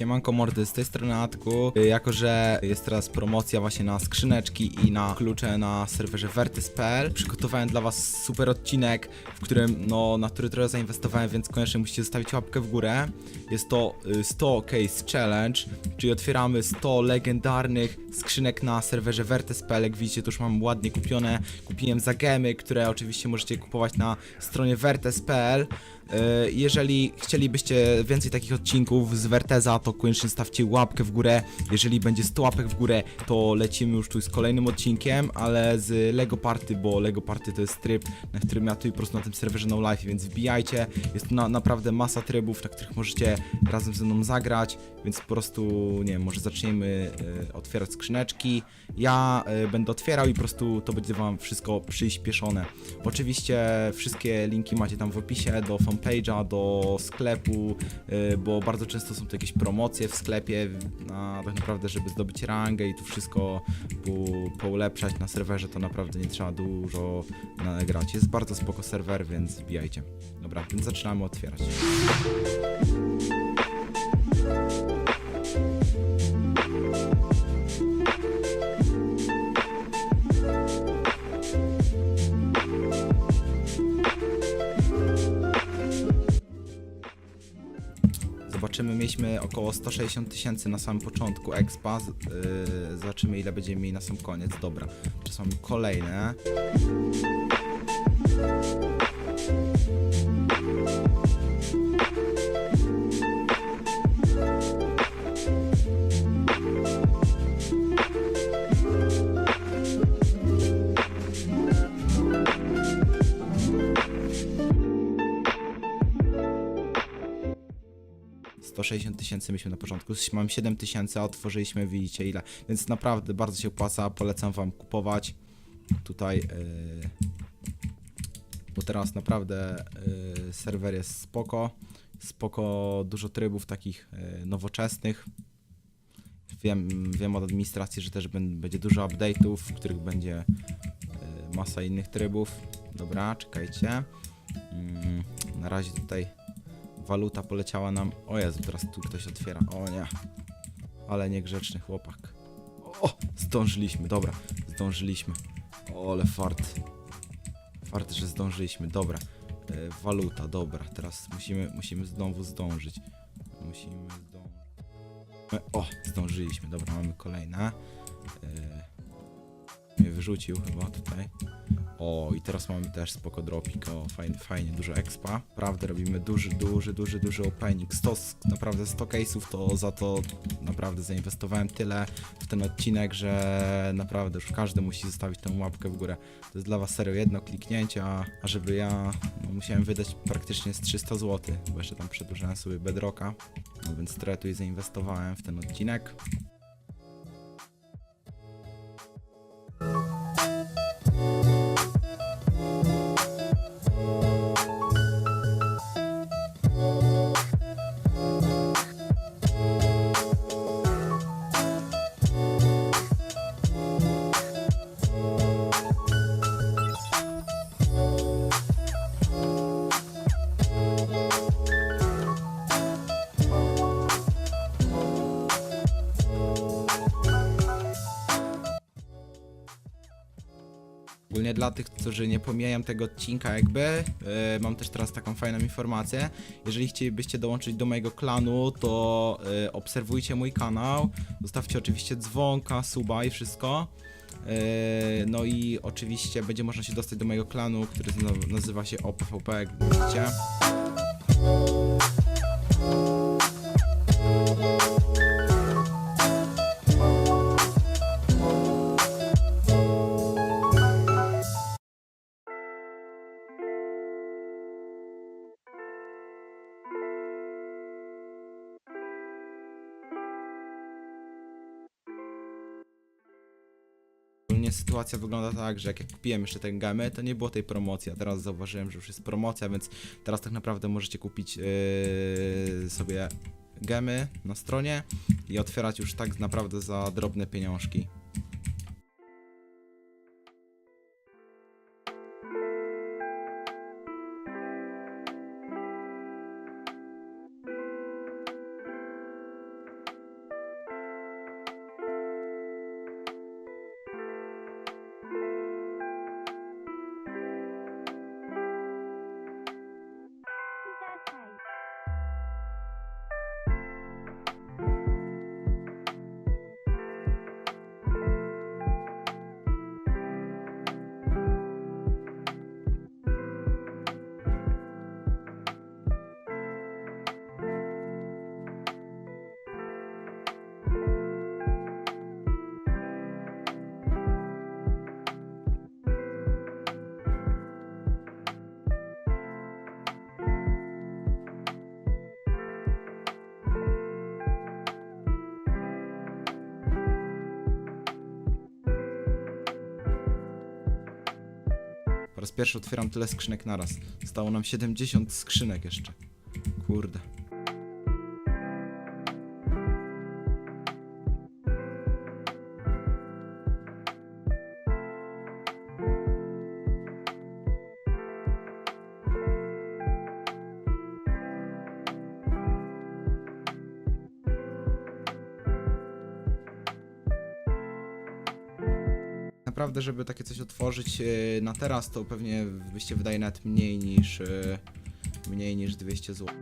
Siemanko mordy, z tej strony Atku. Y, Jako, że jest teraz promocja właśnie na skrzyneczki i na klucze na serwerze Vertys.pl Przygotowałem dla was super odcinek, w którym, no, na który trochę zainwestowałem, więc koniecznie musicie zostawić łapkę w górę. Jest to y, 100 Case Challenge, czyli otwieramy 100 legendarnych skrzynek na serwerze Vertys.pl Jak widzicie, to już mam ładnie kupione. Kupiłem za gemy, które oczywiście możecie kupować na stronie Vertes.pl. E, Jeżeli chcielibyście więcej takich odcinków z Verteza, to koniecznie stawcie łapkę w górę. Jeżeli będzie 100 łapek w górę, to lecimy już tu z kolejnym odcinkiem, ale z Lego Party, bo Lego Party to jest tryb, na którym ja tu po prostu na tym serwerze No Life, więc wbijajcie. Jest tu na, naprawdę masa trybów, na których możecie razem ze mną zagrać, więc po prostu, nie wiem, może zaczniemy e, otwierać skrzyneczki. Ja e, będę otwierał i po prostu to będzie wam wszystko przyspieszone. Oczywiście wszystkie linki macie tam w opisie do fanpage'a, do sklepu, y, bo bardzo często są tu jakieś promocje w sklepie, a tak naprawdę, żeby zdobyć rangę i tu wszystko po, poulepszać na serwerze, to naprawdę nie trzeba dużo nagrać. Jest bardzo spoko serwer, więc wbijajcie. Dobra, więc zaczynamy otwierać. Zobaczymy, mieliśmy około 160 tysięcy na samym początku expa. Yy, zobaczymy ile będziemy mieli na sam koniec. Dobra, to są kolejne. Sto 160 tysięcy mieliśmy na początku, mam 7 tysięcy, a otworzyliśmy, widzicie ile, więc naprawdę bardzo się opłaca, polecam wam kupować. Tutaj, yy, bo teraz naprawdę yy, serwer jest spoko, spoko, dużo trybów takich yy, nowoczesnych, wiem, wiem od administracji, że też będzie dużo update'ów, w których będzie masa innych trybów, dobra, czekajcie, Mm, na razie tutaj waluta poleciała nam. O Jezu, teraz tu ktoś otwiera. O nie. Ale niegrzeczny chłopak. O, zdążyliśmy, dobra, zdążyliśmy. O, ale fart. Fart, że zdążyliśmy, dobra. E, waluta, dobra, teraz musimy, musimy znowu zdążyć. Musimy zdążyć. O, zdążyliśmy, dobra, mamy kolejne. E, mnie wyrzucił chyba tutaj. O, i teraz mamy też spoko dropik, o, fajnie, fajnie, dużo expa. Prawda, robimy duży, duży, duży, duży opening. 100, s- naprawdę 100 case'ów, to za to naprawdę zainwestowałem tyle w ten odcinek, że naprawdę już każdy musi zostawić tę łapkę w górę. To jest dla was serio jedno kliknięcie, a, a żeby ja no, musiałem wydać praktycznie z 300 zł, bo jeszcze tam przedłużałem sobie bedrocka, no więc trochę tu zainwestowałem w ten odcinek. Ogólnie dla tych, którzy nie pomijają tego odcinka jakby, yy, mam też teraz taką fajną informację. Jeżeli chcielibyście dołączyć do mojego klanu, to yy, obserwujcie mój kanał, zostawcie oczywiście dzwonka, suba i wszystko. Yy, no i oczywiście będzie można się dostać do mojego klanu, który nazywa się OPVP, jak widzicie. Sytuacja wygląda tak, że jak ja kupiłem jeszcze te gemy, to nie było tej promocji, a teraz zauważyłem, że już jest promocja, więc teraz tak naprawdę możecie kupić yy, sobie gemy na stronie i otwierać już tak naprawdę za drobne pieniążki. Po raz pierwszy otwieram tyle skrzynek naraz. Stało nam 70 skrzynek jeszcze. Kurde. Naprawdę, żeby takie coś otworzyć e, na teraz, to pewnie byście wydaje nawet mniej niż e, mniej niż 200 zł.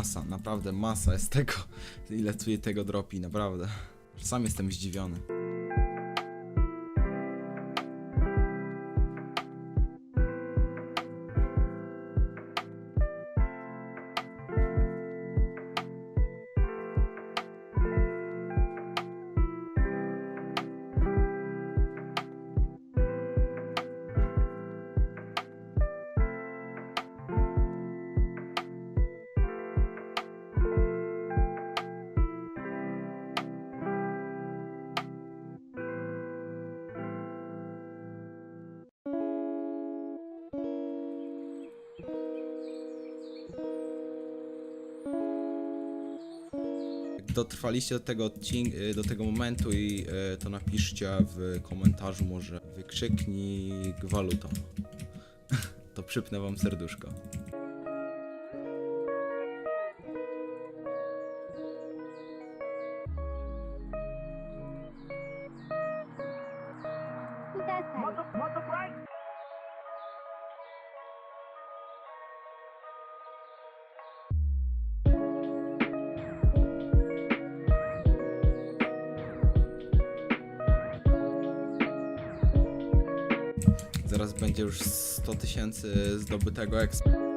Masa, naprawdę masa jest tego, ile tu tego dropi, naprawdę. Sam jestem zdziwiony. Dotrwaliście do tego odcink- y, do tego momentu i y, to napiszcie w komentarzu może wykrzyknik waluta. to przypnę wam serduszko. Będzie już 100 tysięcy zdobytego eksp.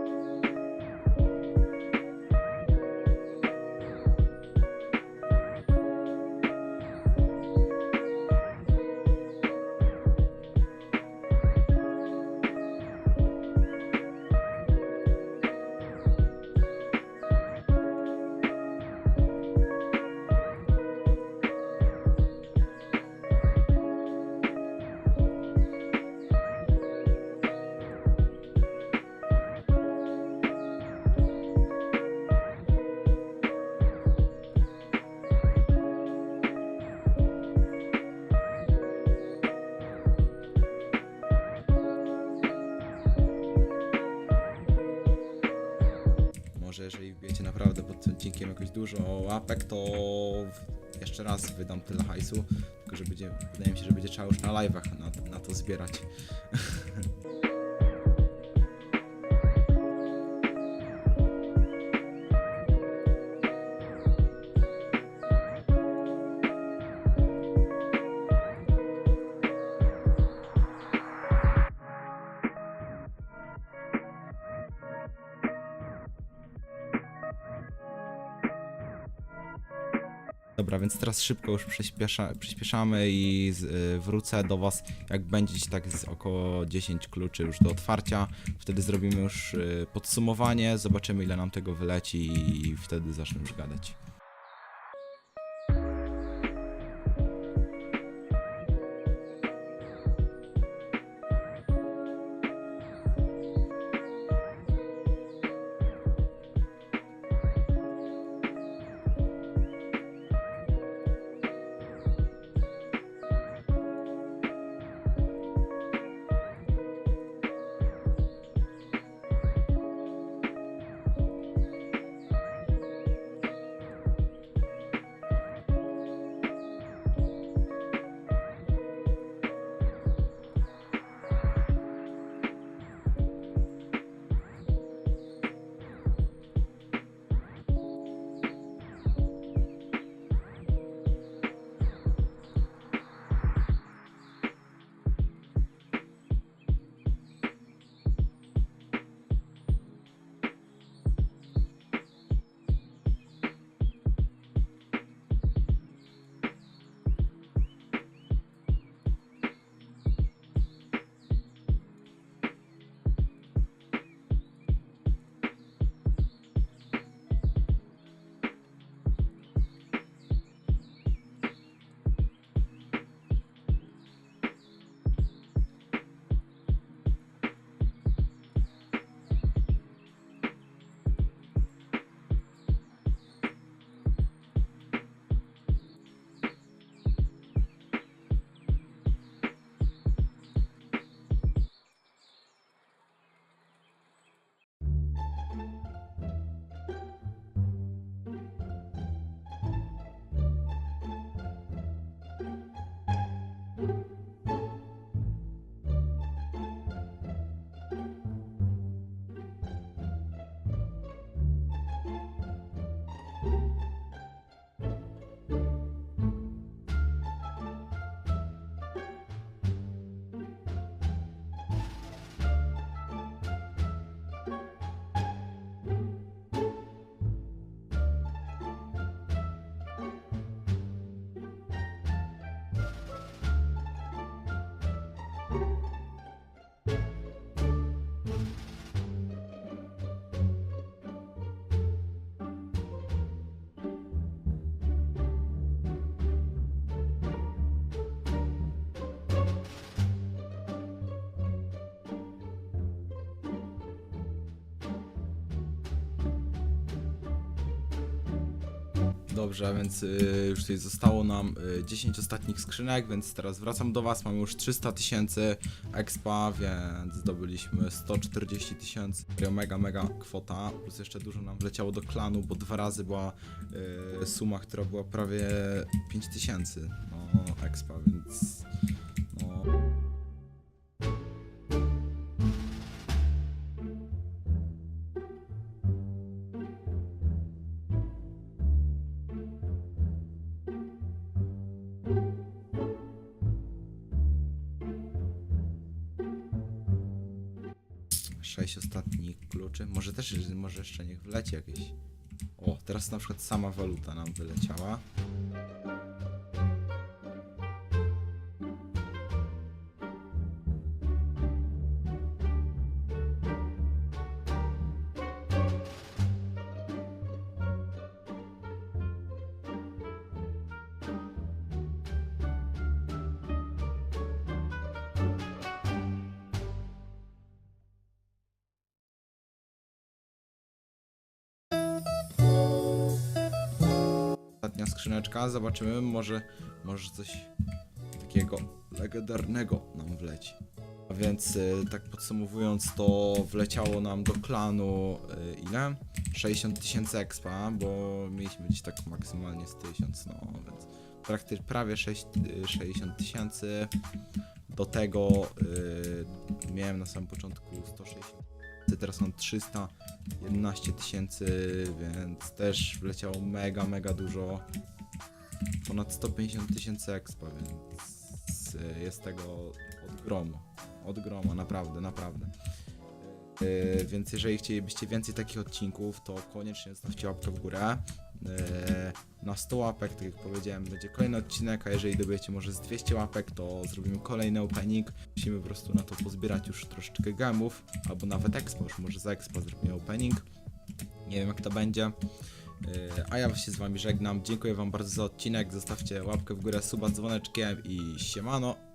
Dużo łapek, to jeszcze raz wydam tyle hajsu. Tylko że będzie, wydaje mi się, że będzie trzeba już na live'ach na, na to zbierać. więc teraz szybko już przyspiesza, przyspieszamy i z, y, wrócę do Was, jak będzie tak z około 10 kluczy już do otwarcia. Wtedy zrobimy już y, podsumowanie, zobaczymy ile nam tego wyleci i wtedy zacznę już gadać. Dobrze, więc y, już tutaj zostało nam y, 10 ostatnich skrzynek, więc teraz wracam do was. Mamy już 300 tysięcy expa, więc zdobyliśmy 140 tysięcy. Mega, mega kwota. Plus jeszcze dużo nam wleciało do klanu, bo dwa razy była y, suma, która była prawie 5 tysięcy no, expa, więc no. Sześć ostatnich kluczy. Może też, może jeszcze niech wleci jakieś. O, teraz na przykład sama waluta nam wyleciała. Skrzyneczka, zobaczymy, może, może coś takiego legendarnego nam wleci. A więc y, tak podsumowując, to wleciało nam do klanu y, ile? 60 tysięcy expa, bo mieliśmy gdzieś tak maksymalnie z 1000, no więc praktycznie prawie 6, y, 60 tysięcy. Do tego y, miałem na samym początku 160 tysięcy, teraz mam 311 tysięcy, więc też wleciało mega, mega dużo. Ponad 150 tysięcy expa, więc y, jest tego od gromu. Od groma, naprawdę, naprawdę. Yy, więc jeżeli chcielibyście więcej takich odcinków, to koniecznie zostawcie łapkę w górę. Na 100 łapek, tak jak powiedziałem, będzie kolejny odcinek, a jeżeli dobijecie może z 200 łapek, to zrobimy kolejny opening. Musimy po prostu na to pozbierać już troszeczkę gemów, albo nawet expo, już może za expo zrobimy opening. Nie wiem jak to będzie. Yy, A ja się z wami żegnam. Dziękuję wam bardzo za odcinek. Zostawcie łapkę w górę, suba dzwoneczkiem i siemano.